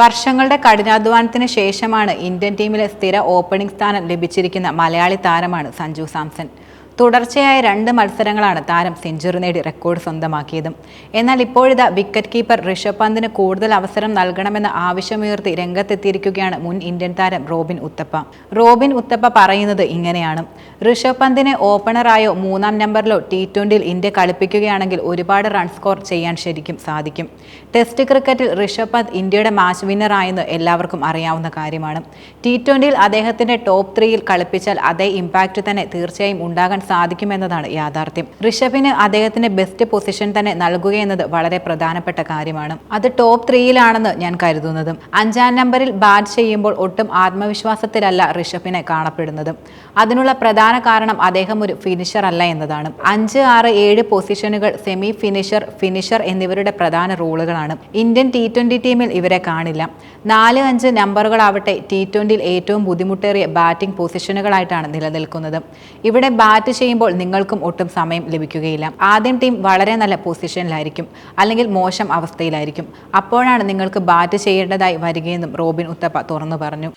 വർഷങ്ങളുടെ കഠിനാധ്വാനത്തിന് ശേഷമാണ് ഇന്ത്യൻ ടീമിലെ സ്ഥിര ഓപ്പണിംഗ് സ്ഥാനം ലഭിച്ചിരിക്കുന്ന മലയാളി താരമാണ് സഞ്ജു സാംസൺ. തുടർച്ചയായ രണ്ട് മത്സരങ്ങളാണ് താരം സെഞ്ചുറി നേടി റെക്കോർഡ് സ്വന്തമാക്കിയതും. എന്നാൽ ഇപ്പോഴിതാ വിക്കറ്റ് കീപ്പർ ഋഷഭ് പന്തിന് കൂടുതൽ അവസരം നൽകണമെന്ന ആവശ്യമുയർത്തി രംഗത്തെത്തിയിരിക്കുകയാണ് മുൻ ഇന്ത്യൻ താരം റോബിൻ ഉത്തപ്പ. റോബിൻ ഉത്തപ്പ പറയുന്നത് ഇങ്ങനെയാണ്. ഋഷഭ് പന്തിനെ ഓപ്പണറായോ മൂന്നാം നമ്പറിലോ ടി ട്വന്റിയിൽ ഇന്ത്യ കളിപ്പിക്കുകയാണെങ്കിൽ ഒരുപാട് റൺ സ്കോർ ചെയ്യാൻ ശരിക്കും സാധിക്കും. ടെസ്റ്റ് ക്രിക്കറ്റിൽ ഋഷഭ് പന്ത് ഇന്ത്യയുടെ മാച്ച് വിന്നറായെന്ന് എല്ലാവർക്കും അറിയാവുന്ന കാര്യമാണ്. ടി ട്വന്റിയിൽ അദ്ദേഹത്തിന്റെ ടോപ്പ് ത്രീയിൽ കളിപ്പിച്ചാൽ അതേ ഇമ്പാക്റ്റ് തന്നെ തീർച്ചയായും ഉണ്ടാകാൻ സാധിക്കുമെന്നതാണ് യാഥാർത്ഥ്യം. ഋഷഭിന് അദ്ദേഹത്തിന്റെ ബെസ്റ്റ് പൊസിഷൻ തന്നെ നൽകുകയെന്നത് വളരെ പ്രധാനപ്പെട്ട കാര്യമാണ്. അത് ടോപ്പ് ത്രീയിലാണെന്ന് ഞാൻ കരുതുന്നതും. അഞ്ചാം നമ്പറിൽ ബാറ്റ് ചെയ്യുമ്പോൾ ഒട്ടും ആത്മവിശ്വാസത്തിലല്ല ഋഷഭിനെ കാണപ്പെടുന്നത്. അതിനുള്ള പ്രധാന കാരണം അദ്ദേഹം ഒരു ഫിനിഷർ അല്ല എന്നതാണ്. അഞ്ച് ആറ് ഏഴ് പൊസിഷനുകൾ സെമി ഫിനിഷർ ഫിനിഷർ എന്നിവരുടെ പ്രധാന റോളുകളാണ്. ഇന്ത്യൻ ടി ട്വന്റി ടീമിൽ ഇവരെ കാണില്ല. നാല് അഞ്ച് നമ്പറുകളാവട്ടെ ടി ട്വന്റിയിൽ ഏറ്റവും ബുദ്ധിമുട്ടേറിയ ബാറ്റിംഗ് പൊസിഷനുകളായിട്ടാണ് നിലനിൽക്കുന്നത്. ഇവിടെ ബാറ്റ് ചെയ്യുമ്പോൾ നിങ്ങൾക്കും ഒട്ടും സമയം ലഭിക്കുകയില്ല. ആദ്യം ടീം വളരെ നല്ല പൊസിഷനിലായിരിക്കും അല്ലെങ്കിൽ മോശം അവസ്ഥയിലായിരിക്കും. അപ്പോഴാണ് നിങ്ങൾക്ക് ബാറ്റ് ചെയ്യേണ്ടതായി വരികയെന്നും റോബിൻ ഉത്തപ്പ തുറന്നു പറഞ്ഞു.